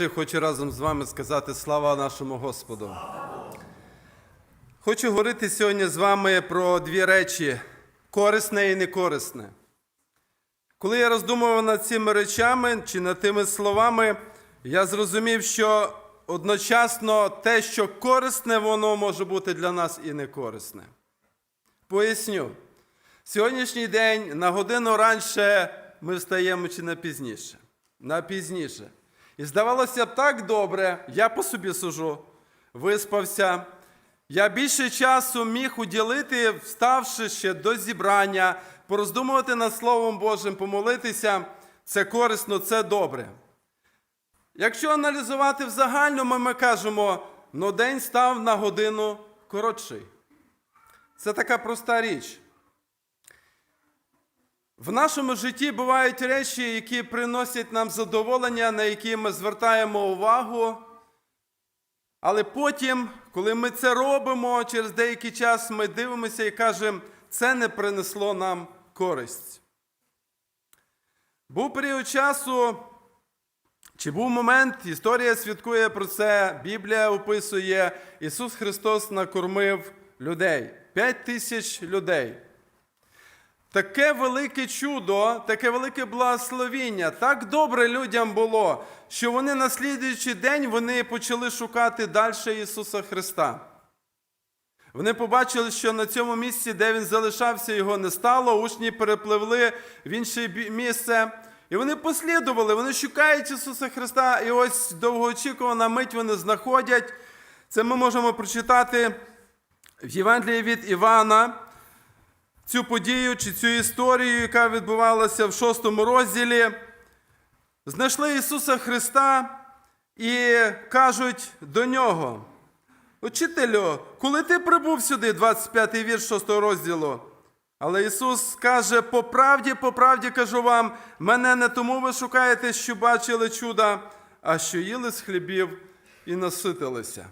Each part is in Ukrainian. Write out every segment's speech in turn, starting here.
серця хочу разом з вами сказати слава нашому Господу. Хочу говорити сьогодні з вами про дві речі: корисне і некорисне. Коли я роздумував над цими речами чи над тими словами, я зрозумів, що одночасно те, що корисне, воно може бути для нас і некорисне. Поясню. Сьогоднішній день на годину раніше ми встаємо чи на пізніше. На пізніше. І здавалося б, так добре, я по собі сужу, виспався. Я більше часу міг уділити, вставши ще до зібрання, пороздумувати над Словом Божим, помолитися. Це корисно, це добре. Якщо аналізувати в загальному, ми кажемо, ну день став на годину коротший. Це така проста річ. В нашому житті бувають речі, які приносять нам задоволення, на які ми звертаємо увагу. Але потім, коли ми це робимо, через деякий час ми дивимося і кажемо, це не принесло нам користь. Був період часу, чи був момент, історія свідкує про це, Біблія описує, Ісус Христос накормив людей. П'ять тисяч людей. Таке велике чудо, таке велике благословіння, так добре людям було, що вони на слідуючий день вони почали шукати далі Ісуса Христа. Вони побачили, що на цьому місці, де він залишався, його не стало, учні перепливли в інше місце. І вони послідували, вони шукають Ісуса Христа, і ось довгоочікувана мить вони знаходять. Це ми можемо прочитати в Євангелії від Івана цю подію чи цю історію, яка відбувалася в шостому розділі. Знайшли Ісуса Христа і кажуть до нього: Учителю, коли ти прибув сюди, 25-й вірш 6 розділу. Але Ісус каже: по правді, по правді кажу вам, мене не тому ви шукаєте, що бачили чуда, а що їли з хлібів і наситилися.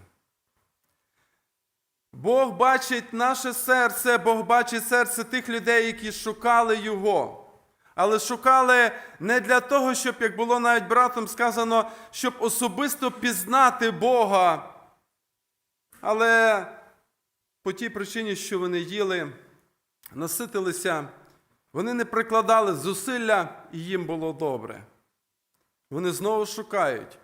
Бог бачить наше серце, Бог бачить серце тих людей, які шукали Його. Але шукали не для того, щоб, як було навіть братом сказано, щоб особисто пізнати Бога. Але по тій причині, що вони їли, наситилися, вони не прикладали зусилля, і їм було добре. Вони знову шукають.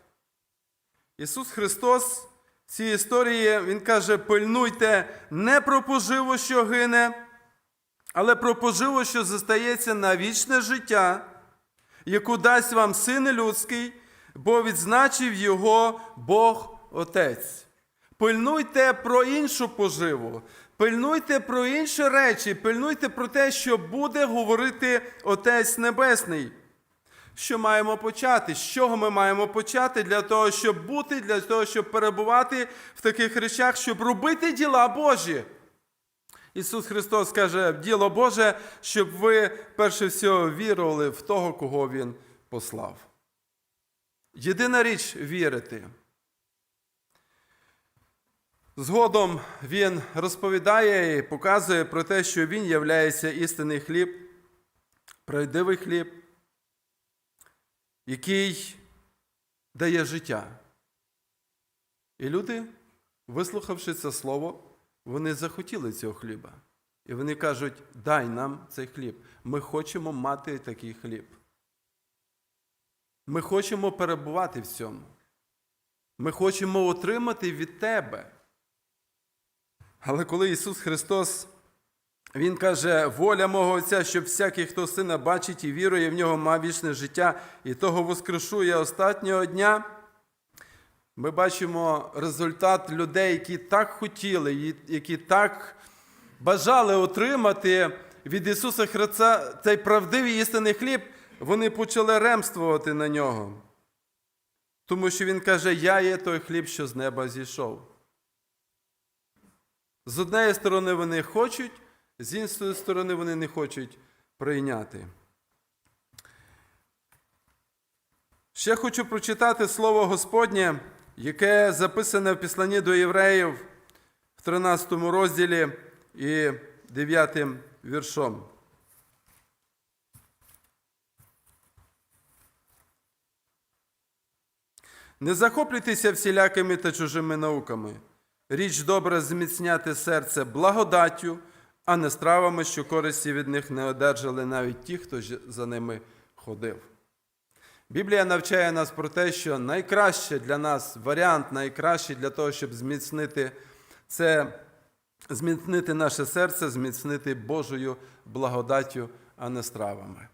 Ісус Христос цій історії Він каже: пильнуйте не про поживу, що гине, але про поживу, що зостається на вічне життя, яку дасть вам Син Людський, бо відзначив його Бог Отець. Пильнуйте про іншу поживу, пильнуйте про інші речі, пильнуйте про те, що буде говорити Отець Небесний. Що маємо почати? З чого ми маємо почати для того, щоб бути, для того, щоб перебувати в таких речах, щоб робити діла Божі? Ісус Христос каже, діло Боже, щоб ви перше всього вірували в того, кого Він послав. Єдина річ вірити. Згодом Він розповідає і показує про те, що Він являється істинний хліб, правдивий хліб який дає життя. І люди, вислухавши це слово, вони захотіли цього хліба. І вони кажуть: дай нам цей хліб. Ми хочемо мати такий хліб. Ми хочемо перебувати в цьому. Ми хочемо отримати від тебе. Але коли Ісус Христос він каже, воля мого Отця, щоб всякий, хто сина бачить і вірує в нього, мав вічне життя, і того воскрешу я останнього дня. Ми бачимо результат людей, які так хотіли, які так бажали отримати від Ісуса Христа цей правдивий істинний хліб, вони почали ремствувати на нього. Тому що Він каже, я є той хліб, що з неба зійшов. З однієї сторони, вони хочуть, з іншої сторони, вони не хочуть прийняти. Ще хочу прочитати слово Господнє, яке записане в Післанні до євреїв в 13 розділі і 9 віршом. Не захоплюйтеся всілякими та чужими науками. Річ добре зміцняти серце благодаттю, а не стравами, що користі від них не одержали навіть ті, хто за ними ходив. Біблія навчає нас про те, що найкраще для нас варіант, найкращий для того, щоб зміцнити це зміцнити наше серце, зміцнити Божою благодаттю, а не стравами.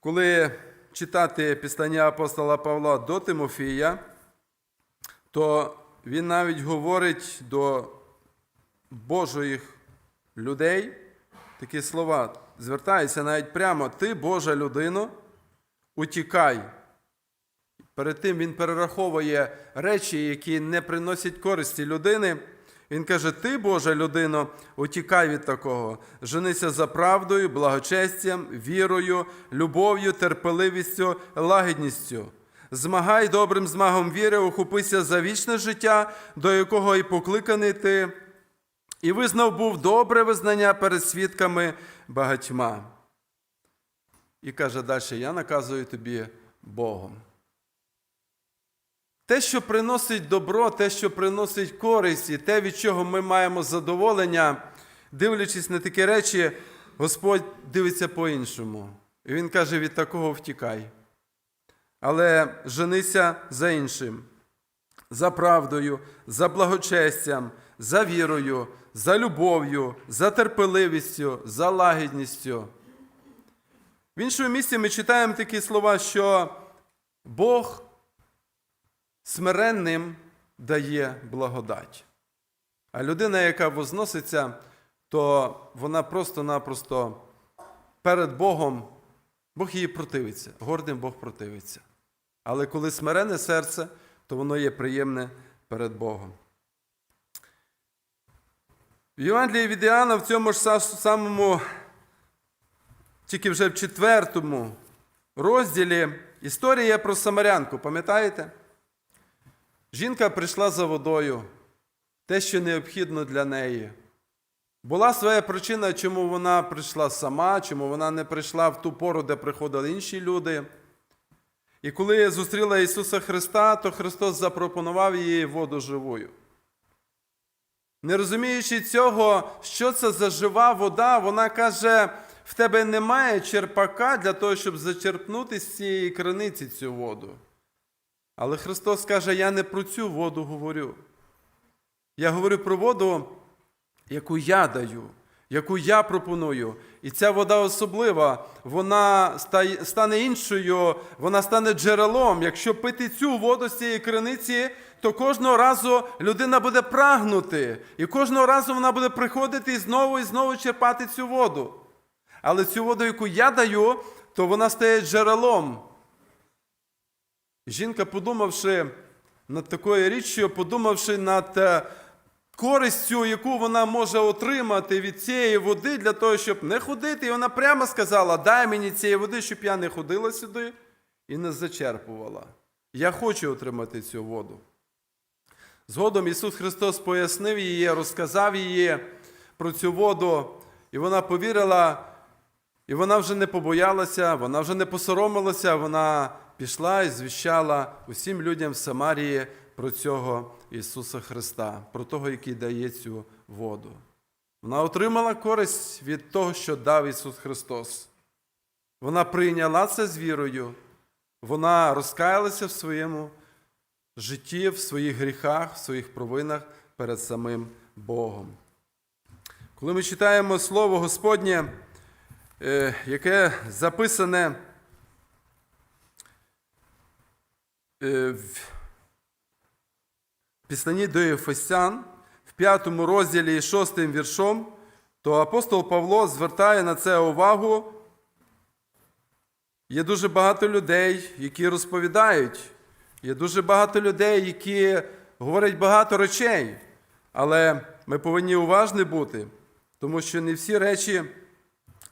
Коли читати післання апостола Павла до Тимофія, то він навіть говорить до Божих людей такі слова, звертається навіть прямо: Ти, Божа людино, утікай. Перед тим він перераховує речі, які не приносять користі людини. Він каже: Ти, Божа людино, утікай від такого. Женися за правдою, благочестям, вірою, любов'ю, терпеливістю, лагідністю. Змагай добрим змагом віри, ухопися за вічне життя, до якого і покликаний ти, і визнав був добре визнання перед свідками багатьма. І каже далі: Я наказую тобі Богом. Те, що приносить добро, те, що приносить користь, і те, від чого ми маємо задоволення, дивлячись на такі речі, Господь дивиться по-іншому. І Він каже: від такого втікай. Але женися за іншим, за правдою, за благочестям, за вірою, за любов'ю, за терпеливістю, за лагідністю. В іншому місці ми читаємо такі слова, що Бог смиренним дає благодать. А людина, яка возноситься, то вона просто-напросто перед Богом, Бог її противиться, гордим Бог противиться. Але коли смирене серце, то воно є приємне перед Богом. В Євангелії від Іоанна в цьому ж самому, тільки вже в четвертому розділі історія про Самарянку, пам'ятаєте? Жінка прийшла за водою, те, що необхідно для неї. Була своя причина, чому вона прийшла сама, чому вона не прийшла в ту пору, де приходили інші люди. І коли зустріла Ісуса Христа, то Христос запропонував їй воду живою. Не розуміючи цього, що це за жива вода, вона каже: в тебе немає черпака для того, щоб зачерпнути з цієї криниці цю воду. Але Христос каже: Я не про цю воду говорю. Я говорю про воду, яку я даю, яку я пропоную. І ця вода особлива, вона ста- стане іншою, вона стане джерелом. Якщо пити цю воду з цієї криниці, то кожного разу людина буде прагнути. І кожного разу вона буде приходити і знову і знову черпати цю воду. Але цю воду, яку я даю, то вона стає джерелом. Жінка, подумавши над такою річчю, подумавши над е, користю, яку вона може отримати від цієї води для того, щоб не ходити, і вона прямо сказала: дай мені цієї води, щоб я не ходила сюди і не зачерпувала. Я хочу отримати цю воду. Згодом Ісус Христос пояснив її, розказав її про цю воду, і вона повірила, і вона вже не побоялася, вона вже не посоромилася, вона пішла і звіщала усім людям в Самарії про цього Ісуса Христа, про того, який дає цю воду. Вона отримала користь від того, що дав Ісус Христос. Вона прийняла це з вірою, вона розкаялася в своєму житті, в своїх гріхах, в своїх провинах перед самим Богом. Коли ми читаємо Слово Господнє, е, яке записане е, в Післанні до Єфесян, в п'ятому розділі і шостим віршом, то апостол Павло звертає на це увагу. Є дуже багато людей, які розповідають, є дуже багато людей, які говорять багато речей, але ми повинні уважні бути, тому що не всі речі,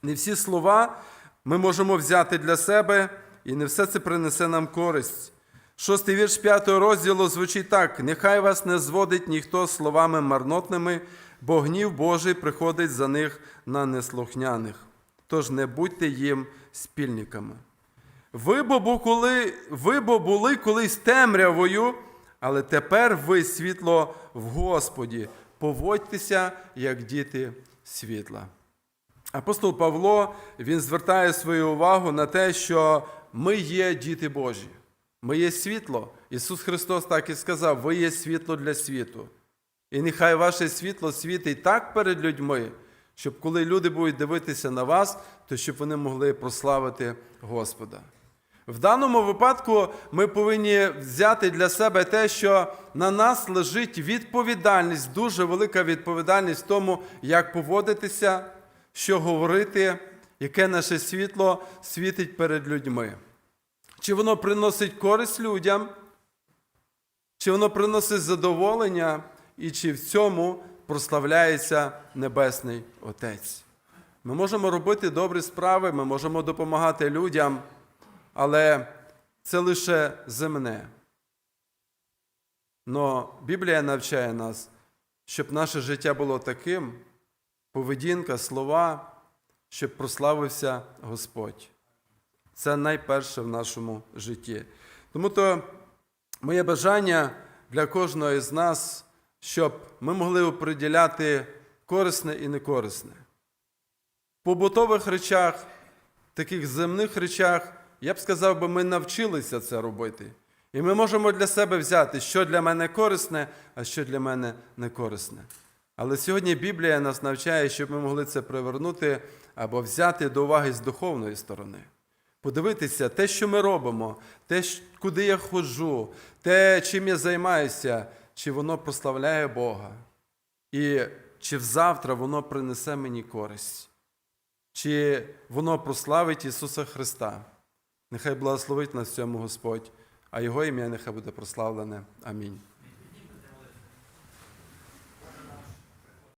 не всі слова ми можемо взяти для себе, і не все це принесе нам користь. Шостий вірш п'ятого розділу звучить так: нехай вас не зводить ніхто словами марнотними, бо гнів Божий приходить за них на неслухняних. Тож не будьте їм спільниками. Ви бо, коли, ви бо були колись темрявою, але тепер ви світло в Господі. Поводьтеся, як діти світла. Апостол Павло він звертає свою увагу на те, що ми є діти Божі. Ми є світло. Ісус Христос так і сказав: ви є світло для світу. І нехай ваше світло світить так перед людьми, щоб коли люди будуть дивитися на вас, то щоб вони могли прославити Господа. В даному випадку ми повинні взяти для себе те, що на нас лежить відповідальність, дуже велика відповідальність в тому, як поводитися, що говорити, яке наше світло світить перед людьми. Чи воно приносить користь людям, чи воно приносить задоволення, і чи в цьому прославляється Небесний Отець. Ми можемо робити добрі справи, ми можемо допомагати людям, але це лише земне. Но Біблія навчає нас, щоб наше життя було таким, поведінка, слова, щоб прославився Господь. Це найперше в нашому житті. Тому то моє бажання для кожного із нас, щоб ми могли оприділяти корисне і некорисне. В побутових речах, таких земних речах, я б сказав, би, ми навчилися це робити. І ми можемо для себе взяти, що для мене корисне, а що для мене не корисне. Але сьогодні Біблія нас навчає, щоб ми могли це привернути або взяти до уваги з духовної сторони. Подивитися, те, що ми робимо, те, куди я ходжу, те, чим я займаюся, чи воно прославляє Бога, і чи завтра воно принесе мені користь, чи воно прославить Ісуса Христа. Нехай благословить нас в цьому Господь, а Його ім'я нехай буде прославлене. Амінь.